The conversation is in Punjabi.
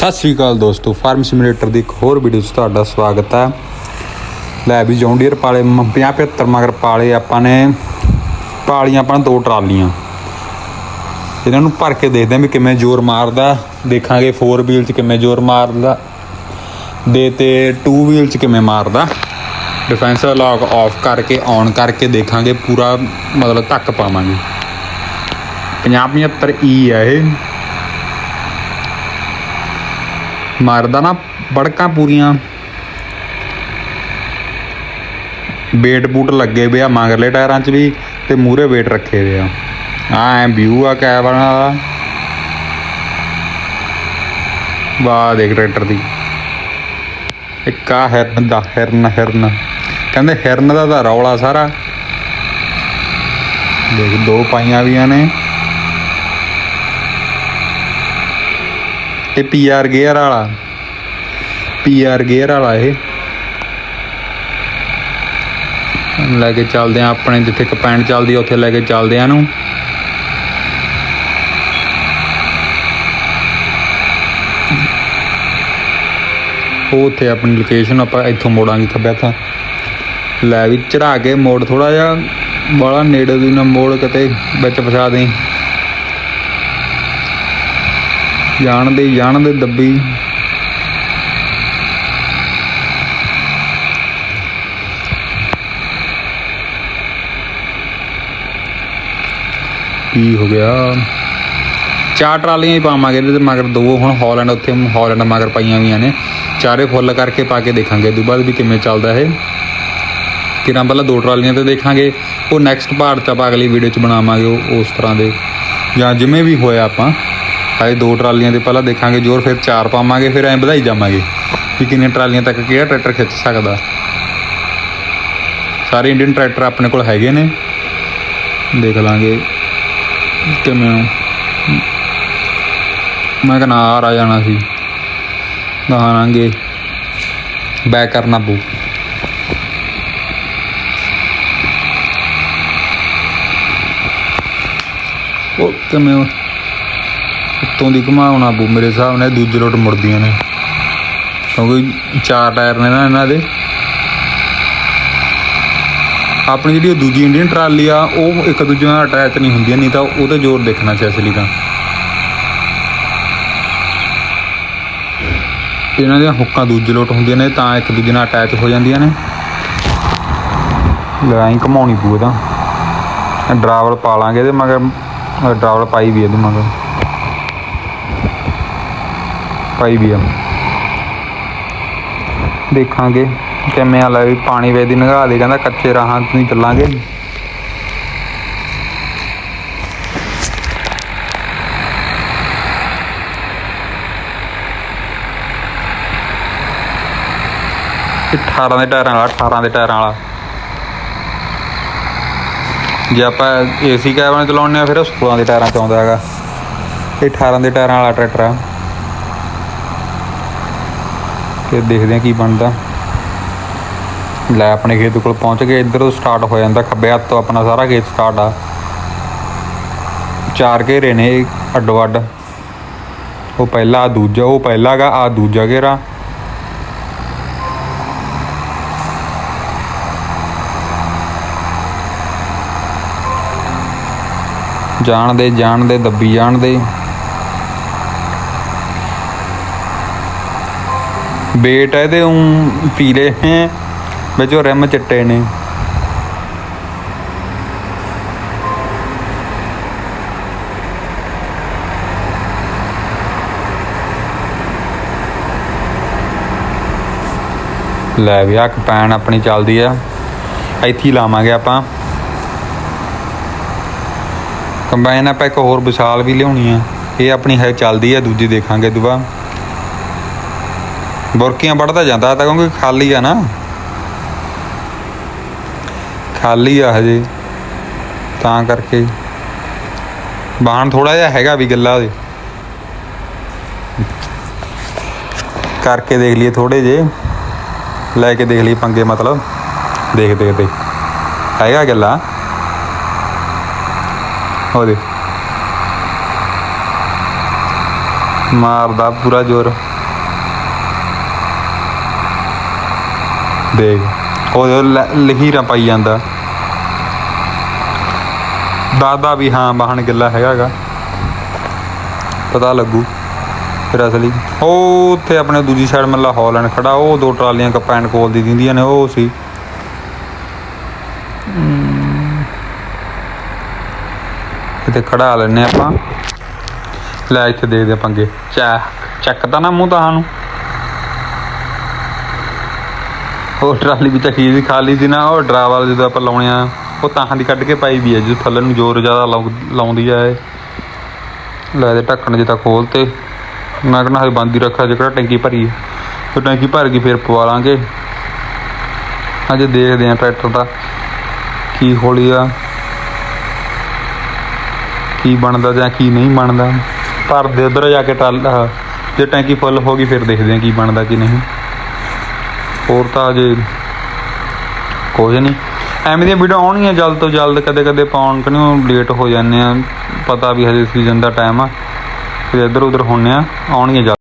ਸਤਿ ਸ੍ਰੀ ਅਕਾਲ ਦੋਸਤੋ ਫਾਰਮ ਸਿਮੂਲੇਟਰ ਦੀ ਇੱਕ ਹੋਰ ਵੀਡੀਓ 'ਚ ਤੁਹਾਡਾ ਸਵਾਗਤ ਹੈ। ਲੈ ਵੀ ਜੌਂਡੀਅਰ ਪਾਲੇ 50 75 ਮਗਰ ਪਾਲੇ ਆਪਾਂ ਨੇ ਪਾਲੀਆਂ ਆਪਾਂ ਦੋ ਟਰਾਲੀਆਂ। ਇਹਨਾਂ ਨੂੰ ਭਰ ਕੇ ਦੇਖਦੇ ਹਾਂ ਵੀ ਕਿਵੇਂ ਜ਼ੋਰ ਮਾਰਦਾ, ਦੇਖਾਂਗੇ 4 ਵੀਲ 'ਚ ਕਿਵੇਂ ਜ਼ੋਰ ਮਾਰਦਾ, ਦੇ ਤੇ 2 ਵੀਲ 'ਚ ਕਿਵੇਂ ਮਾਰਦਾ। ਡਿਫੈਂਸਰ ਲੌਕ ਆਫ ਕਰਕੇ ਔਨ ਕਰਕੇ ਦੇਖਾਂਗੇ, ਪੂਰਾ ਮਤਲਬ ਧੱਕ ਪਾਵਾਂਗੇ। 50 75 ਈ ਹੈ ਇਹ। ਮਾਰਦਾ ਨਾ ਬੜਕਾਂ ਪੂਰੀਆਂ। ਵੇਟ ਬੂਟ ਲੱਗੇ ਵੇ ਆ ਮਗਰਲੇ ਟਾਇਰਾਂ 'ਚ ਵੀ ਤੇ ਮੂਰੇ ਵੇਟ ਰੱਖੇ ਵੇ ਆ। ਆ ਐ ਵਿਊ ਆ ਕੈਬਨ ਵਾਲਾ। ਵਾਹ, ਦੇਖ ਟਰੈਕਟਰ ਦੀ। ਇੱਕ ਆ ਹਿਰਨ ਦਾ, ਹਿਰਨ ਹਿਰਨ। ਕਹਿੰਦੇ ਹਿਰਨ ਦਾ ਤਾਂ ਰੌਲਾ ਸਾਰਾ। ਦੇਖ, ਦੋ ਪਾਈਆਂ ਵੀਆਂ ਨੇ। ਇਹ ਪੀਆਰ ਗੇਅਰ ਵਾਲਾ। ਪੀਆਰ ਗੇਅਰ ਵਾਲਾ ਇਹ। ਲੈ ਕੇ ਚੱਲਦੇ ਆ ਆਪਣੇ ਜਿੱਥੇ ਕਪੈਂਡ ਚੱਲਦੀ ਆ, ਉੱਥੇ ਲੈ ਕੇ ਚੱਲਦੇ ਆ ਨੂੰ ਉਹ ਉੱਥੇ ਆਪਣੀ ਲੋਕੇਸ਼ਨ ਆਪਾਂ ਇੱਥੋਂ ਮੋੜਾਂਗੇ ਖੱਬੇ ਤਾਂ ਲੈ ਵੀ ਚੜਾ ਕੇ ਮੋੜ ਥੋੜਾ ਜਿਹਾ ਬਾਲਾ ਨੇੜੇ ਦੀ ਨਾ ਮੋੜ ਕਿਤੇ ਵਿੱਚ ਫਸਾ ਦੇ ਜਾਣ ਦੇ ਜਾਣ ਦੇ ਦੱਬੀ। ਕੀ ਹੋ ਗਿਆ? ਚਾਰ ਟਰਾਲੀਆਂ ਹੀ ਪਾਵਾਂਗੇ ਇਹਦੇ ਤੇ, ਮਗਰ ਦੋ ਹੁਣ ਹਾਲੈਂਡ ਉੱਥੇ ਹਾਲੈਂਡ ਮਗਰ ਪਾਈਆਂ ਹੋਈਆਂ ਨੇ। ਚਾਰੇ ਫੁੱਲ ਕਰਕੇ ਪਾ ਕੇ ਦੇਖਾਂਗੇ। ਇਹ ਬਾਅਦ ਵੀ ਕਿਵੇਂ ਚੱਲਦਾ ਇਹ। ਕਿਰਾਂ ਪਹਿਲਾਂ ਦੋ ਟਰਾਲੀਆਂ ਤੇ ਦੇਖਾਂਗੇ। ਉਹ ਨੈਕਸਟ ਪਾਰਟ ਚ ਆਪਾਂ ਅਗਲੀ ਵੀਡੀਓ ਚ ਬਣਾਵਾਂਗੇ ਉਹ ਉਸ ਤਰ੍ਹਾਂ ਦੇ। ਜਾਂ ਜਿਵੇਂ ਵੀ ਹੋਇਆ ਆਪਾਂ। ਹਾਏ ਦੋ ਟਰਾਲੀਆਂ ਦੇ ਪਹਿਲਾਂ ਦੇਖਾਂਗੇ ਜੋਰ, ਫਿਰ ਚਾਰ ਪਾਵਾਂਗੇ, ਫਿਰ ਐਂ ਵਧਾਈ ਜਾਵਾਂਗੇ ਵੀ ਕਿੰਨੀਆਂ ਟਰਾਲੀਆਂ ਤੱਕ ਕਿਹੜਾ ਟਰੈਕਟਰ ਖਿੱਚ ਸਕਦਾ। ਸਾਰੇ ਇੰਡੀਅਨ ਟਰੈਕਟਰ ਆਪਣੇ ਕੋਲ ਹੈਗੇ ਨੇ। ਦੇਖ ਲਾਂਗੇ ਕਿਵੇਂ ਮੈਂ ਕਹਿੰਦਾ ਆ ਆ ਜਾਣਾ ਸੀ। ਗਾਣਾਂਗੇ ਬੈਕ ਕਰਨਾ ਪਊ। ਉਹ ਕਿਵੇਂ ਉੱਤੋਂ ਦੀ ਘੁਮਾਉਣਾ ਪਊ ਮੇਰੇ ਹਿਸਾਬ ਨਾਲ ਦੂਜੇ ਲੋਟ ਮੁੜਦੀਆਂ ਨੇ। ਕਿਉਂਕਿ ਚਾਰ ਟਾਇਰ ਨੇ ਨਾ ਇਹਨਾਂ ਦੇ। ਆਪਣੀ ਜਿਹੜੀ ਉਹ ਦੂਜੀ ਇੰਡੀਅਨ ਟਰਾਲੀ ਆ, ਉਹ ਇੱਕ ਦੂਜੇ ਨਾਲ ਅਟੈਚ ਨਹੀਂ ਹੁੰਦੀਆਂ, ਨਹੀਂ ਤਾਂ ਉਹਦੇ ਜ਼ੋਰ ਦੇਖਣਾ ਸੀ ਅਸਲੀ ਤਾਂ। ਇਹਨਾਂ ਦੀਆਂ ਹੁੱਕਾਂ ਦੂਜੇ ਲੋਟ ਹੁੰਦੀਆਂ ਨੇ, ਤਾਂ ਇੱਕ ਦੂਜੇ ਨਾਲ ਅਟੈਚ ਹੋ ਜਾਂਦੀਆਂ ਨੇ। ਲੜਾਈ ਘਮਾਉਣੀ ਪਊ ਇਹਦਾ। ਡਰਾਵਲ ਪਾ ਲਾਂਗੇ ਤੇ ਮਗਰ, ਡਰਾਵਲ ਪਾਈ ਵੀ ਇਹਦੇ ਮਗਰ। ਪਾਈ ਵੀ ਆ। ਦੇਖਾਂਗੇ, ਕਿਵੇਂ ਆ ਲੈ ਵੀ ਪਾਣੀ ਵੇ ਦੀ, ਨਗਾ ਦੇ ਕਹਿੰਦਾ ਕੱਚੇ ਰਾਹਾਂ ਤੋਂ ਹੀ ਚੱਲਾਂਗੇ। ਇਹ 18 ਦੇ ਟਾਇਰਾਂ ਵਾਲਾ 18 ਦੇ ਟਾਇਰਾਂ ਵਾਲਾ। ਜੇ ਆਪਾਂ ਏਸੀ ਕੈਬਨ ਚਲਾਉਂਦੇ ਆ, ਫਿਰ ਉਹ 16 ਦੇ ਟਾਇਰਾਂ ਚ ਆਉਂਦਾ ਹੈਗਾ। ਇਹ 18 ਦੇ ਟਾਇਰਾਂ ਵਾਲਾ ਟਰੈਕਟਰ ਆ। ਤੇ ਦੇਖਦੇ ਆ ਕੀ ਬਣਦਾ। ਲੈ ਆਪਣੇ ਖੇਤ ਕੋਲ ਪਹੁੰਚ ਗਏ। ਇੱਧਰੋਂ ਸਟਾਰਟ ਹੋ ਜਾਂਦਾ। ਖੱਬੇ ਹੱਥ ਤੋਂ ਆਪਣਾ ਸਾਰਾ ਖੇਤ ਸਟਾਰਟ ਆ। ਚਾਰ ਘੇਰੇ ਨੇ ਅੱਡੋ ਅੱਡ। ਉਹ ਪਹਿਲਾ, ਆਹ ਦੂਜਾ, ਉਹ ਪਹਿਲਾ ਗਾ ਆ ਦੂਜਾ ਘੇਰਾ। ਜਾਣ ਦੇ ਜਾਣ ਦੇ ਦੱਬੀ ਜਾਣ ਦੇ ਬੇਟ ਇਹਦੇ, ਉਂ ਪੀਲੇ ਹੈ ਵਿੱਚੋਂ ਰਿਮ ਚਿੱਟੇ ਨੇ। ਲੈ ਵੀ ਆ ਕਪੈਨ ਆਪਣੀ ਚੱਲਦੀ ਆ। ਇੱਥੇ ਹੀ ਲਾਵਾਂਗੇ ਆਪਾਂ। ਕੰਬਾਈਨ ਆਪਾਂ ਇੱਕ ਹੋਰ ਵਿਸ਼ਾਲ ਵੀ ਲਿਆਉਣੀ ਆ। ਇਹ ਆਪਣੀ ਹੈ ਚੱਲਦੀ ਆ, ਦੂਜੀ ਦੇਖਾਂਗੇ ਦੁਬਾ ਬੁਰਕੀਆਂ ਵੱਢਦਾ ਜਾਂਦਾ ਤਾਂ ਕਿਉਂਕਿ ਖਾਲੀ ਆ ਨਾ। ਖਾਲੀ ਆ ਹਜੇ। ਤਾਂ ਕਰਕੇ। ਬਾਹਣ ਥੋੜਾ ਜਿਹਾ ਹੈਗਾ ਵੀ ਗੱਲਾ ਦੇ। ਕਰਕੇ ਦੇਖ ਲਈਏ ਥੋੜੇ ਜੇ ਲੈ ਕੇ ਦੇਖ ਲਈਏ ਪੰਗੇ ਮਤਲਬ। ਦੇਖ ਦੇਖ ਦੇਖ। ਹੈਗਾ ਗੱਲਾ। ਉਹਦੇ ਮਾਰਦਾ ਪੂਰਾ ਜ਼ੋਰ। ਦੇਖ ਉਹ ਲਹੀਰਾ ਪਾਈ ਜਾਂਦਾ। ਦਾਦਾ ਵੀ ਹਾਂ ਬਾਹਣ ਗਿੱਲਾ ਹੈਗਾਗਾ। ਪਤਾ ਲੱਗੂ, ਫਿਰ ਅਸਲੀ। ਉਹ ਉੱਥੇ ਆਪਣੇ ਦੂਜੀ ਸਾਈਡ ਮੱਲਾ ਹਾਲੈਂਡ ਖੜਾ, ਉਹ ਦੋ ਟਰਾਲੀਆਂ ਕੰਪਾਈਨ ਕੋਲ ਦੀ ਦਿੰਦੀਆਂ ਨੇ, ਉਹ ਸੀ। ਹਮ। ਇੱਥੇ ਖੜਾ ਲੈਨੇ ਆਪਾਂ। ਲੈ ਇੱਥੇ ਦੇਖਦੇ ਆਪਾਂ ਅੱਗੇ ਚਾ ਚੱਕਦਾ ਨਾ ਮੂੰਹ ਤਾਂ ਨੂੰ ਉਹ ਟਰਾਲੀ ਵਿੱਚ ਚੀਜ਼ ਵੀ ਖਾਲੀ ਸੀ ਨਾ, ਉਹ ਡਰਾ ਜਦੋਂ ਆਪਾਂ ਲਾਉਣੇ ਆ, ਉਹ ਤਾਂ ਦੀ ਕੱਢ ਕੇ ਪਾਈ ਵੀ ਹੈ ਜਦੋਂ ਥੱਲੇ ਨੂੰ ਜ਼ੋਰ ਜ਼ਿਆਦਾ ਲਾਉ- ਲਾਉਂਦੀ ਆ ਇਹ। ਲੈ ਦੇ ਢੱਕਣ ਜੇ ਤਾਂ ਖੋਲ ਤੇ, ਮੈਂ ਕਹਿੰਦਾ ਹਜੇ ਬੰਦ ਹੀ ਰੱਖਿਆ ਜੇ ਕਿਹੜਾ ਟੈਂਕੀ ਭਰੀ ਹੈ ਤੇ ਟੈਂਕੀ ਭਰ ਗਈ ਫਿਰ ਪਵਾ ਲਾਂਗੇ। ਅਜੇ ਦੇਖਦੇ ਆ ਟਰੈਕਟਰ ਦਾ ਕੀ ਹੋਲੀ ਆ, ਕੀ ਬਣਦਾ ਜਾਂ ਕੀ ਨਹੀਂ ਬਣਦਾ। ਭਰਦੇ ਉਧਰ ਜਾ ਕੇ ਟਲ ਜੇ ਟੈਂਕੀ ਫੁੱਲ ਹੋ ਗਈ ਫਿਰ ਦੇਖਦੇ ਆ ਕੀ ਬਣਦਾ ਕੀ ਨਹੀਂ। ਹੋਰ ਤਾਂ ਅਜੇ ਕੁਝ ਨਹੀਂ। ਐਵੇਂ ਦੀਆਂ ਵੀਡੀਓ ਆਉਣਗੀਆਂ ਜਲਦ ਤੋਂ ਜਲਦ ਕਦੇ ਕਦੇ ਪਾਉਣ ਕਿਉਂ ਲੇਟ ਹੋ ਜਾਂਦੇ ਆ। ਪਤਾ ਵੀ ਹਜੇ ਸੀਜ਼ਨ ਦਾ ਟਾਈਮ ਆ। ਫਿਰ ਇੱਧਰ ਉੱਧਰ ਹੁੰਨੇ ਆ। ਆਉਣਗੀਆਂ ਜਲਦ।